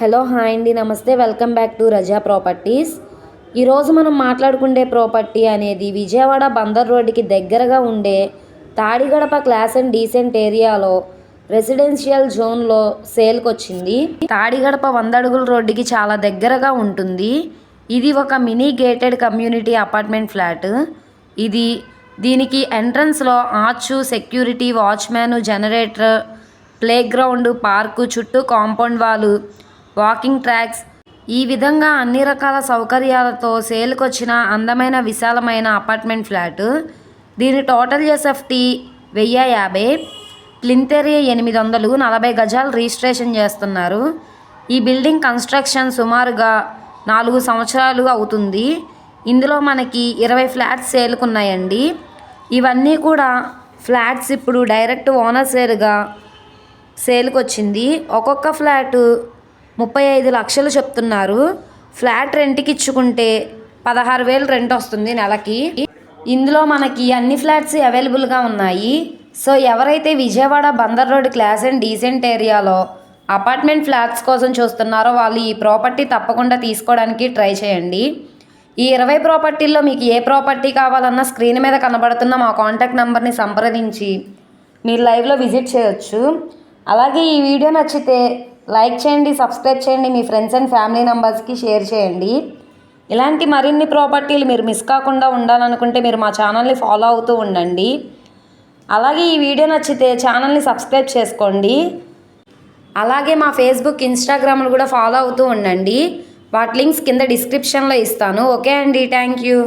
Hello hi అండి నమస్తే. Welcome back to Raza properties. ఈరోజు మనం మాట్లాడుకుండే ప్రాపర్టీ అనేది విజయవాడ బందర్ రోడ్డుకి దగ్గరగా ఉండే తాడిగడప క్లాస్ అండ్ డీసెంట్ ఏరియాలో రెసిడెన్షియల్ జోన్లో సేల్కి వచ్చింది తాడిగడప వంద అడుగుల రోడ్డుకి చాలా దగ్గరగా ఉంటుంది. ఇది ఒక mini gated community apartment flat. ఇది దీనికి ఎంట్రన్స్లో arch security watchman generator playground park చుట్టూ కాంపౌండ్ వాలు వాకింగ్ ట్రాక్స్. ఈ విధంగా అన్ని రకాల సౌకర్యాలతో సేల్కొచ్చిన అందమైన విశాలమైన అపార్ట్మెంట్ ఫ్లాట్. దీని టోటల్ ఎస్ఎఫ్టీ వెయ్యి యాభై ప్లింత్ ఏరియా ఎనిమిది వందలు నలభై గజాలు రిజిస్ట్రేషన్ చేస్తున్నారు. ఈ బిల్డింగ్ కన్స్ట్రక్షన్ సుమారుగా నాలుగు సంవత్సరాలు అవుతుంది. ఇందులో మనకి ఇరవై ఫ్లాట్స్ సేల్కున్నాయండి. ఇవన్నీ కూడా ఫ్లాట్స్ ఇప్పుడు డైరెక్ట్ ఓనర్ సేల్గా సేల్కి వచ్చింది ఒక్కొక్క ఫ్లాటు ముప్పై ఐదు లక్షలు చెప్తున్నారు. ఫ్లాట్ రెంట్కి ఇచ్చుకుంటే పదహారు వేలు రెంట్ వస్తుంది నెలకి. ఇందులో మనకి అన్ని ఫ్లాట్స్ అవైలబుల్గా ఉన్నాయి. సో ఎవరైతే Vijayawada Bandar road class and decent ఏరియాలో అపార్ట్మెంట్ ఫ్లాట్స్ కోసం చూస్తున్నారో వాళ్ళు ఈ ప్రాపర్టీ తప్పకుండా తీసుకోవడానికి ట్రై చేయండి. ఈ ఇరవై ప్రాపర్టీల్లో మీకు ఏ ప్రాపర్టీ కావాలన్నా స్క్రీన్ మీద కనబడుతున్న మా కాంటాక్ట్ నెంబర్ని సంప్రదించి మీరు లైవ్లో విజిట్ చేయొచ్చు. అలాగే ఈ వీడియో నచ్చితే లైక్ చేయండి సబ్స్క్రైబ్ చేయండి మీ ఫ్రెండ్స్ అండ్ ఫ్యామిలీ మెంబర్స్కి షేర్ చేయండి. ఇలాంటి మరిన్ని ప్రాపర్టీలు మీరు మిస్ కాకుండా ఉండాలనుకుంటే మీరు మా ఛానల్ని ఫాలో అవుతూ ఉండండి. అలాగే ఈ వీడియో నచ్చితే ఛానల్ని సబ్స్క్రైబ్ చేసుకోండి. అలాగే మా ఫేస్బుక్ ఇన్స్టాగ్రామ్లు కూడా ఫాలో అవుతూ ఉండండి. వాటి లింక్స్ కింద డిస్క్రిప్షన్లో ఇస్తాను. ఓకే అండి థ్యాంక్ యూ.